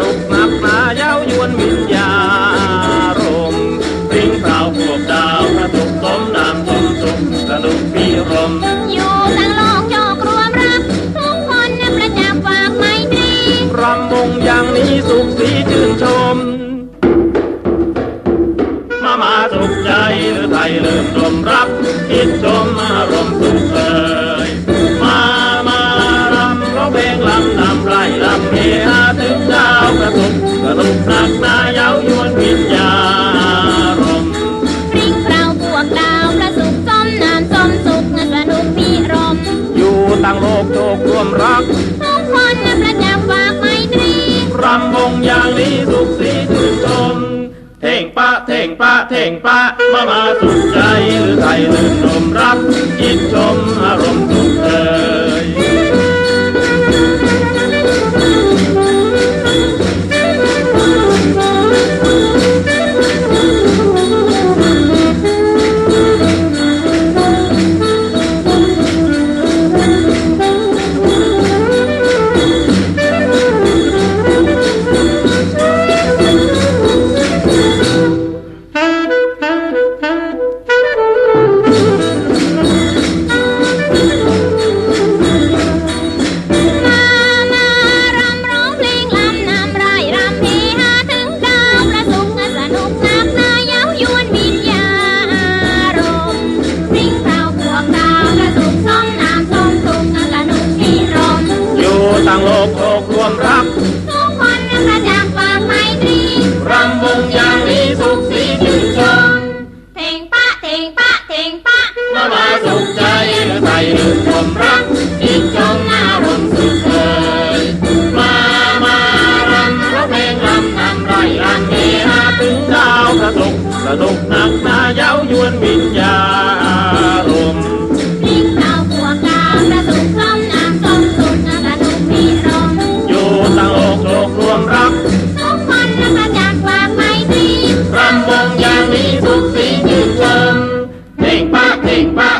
นุกนักหนาเยาายวนมิญญารมปิ้งเปล่าพวกดาวกระตุกต้มน้ำสมสุขสนุกปีรมอยู่ตั้งโลกโยกรวมรับทุกคนนับประจับฝากไม่ตรีรำวงอย่างนี้สุขสีชื่นชม มามาสุขใจหรือไทยเริ่มชมรับคิดชมมารางโลกโตกรวมรัก ทุกคนนะประจำฝากไมตรีรำวงอย่างนี้สุขสีชื่ชม เท่งปะเท่งปะเท่งปะมามาสุดใจหรือใทยหรือ พรมรักอีกจงอารมสุขเคยมามารำรัเพลงรำนำไรรำเฮฮาถึงดาวกะตุกะตุหนักหนาเย้ายวนวิญญาณรมยิ่งดาวหัวกาวกะตุกล่อน้ำต้มสุดกระตุมีลมอยู่ตั้งโลกรวมรักทุกคนนับจากวางไม่ตรีรำวงอยางนี้ทุกสียืนเชิงงปากเพงปา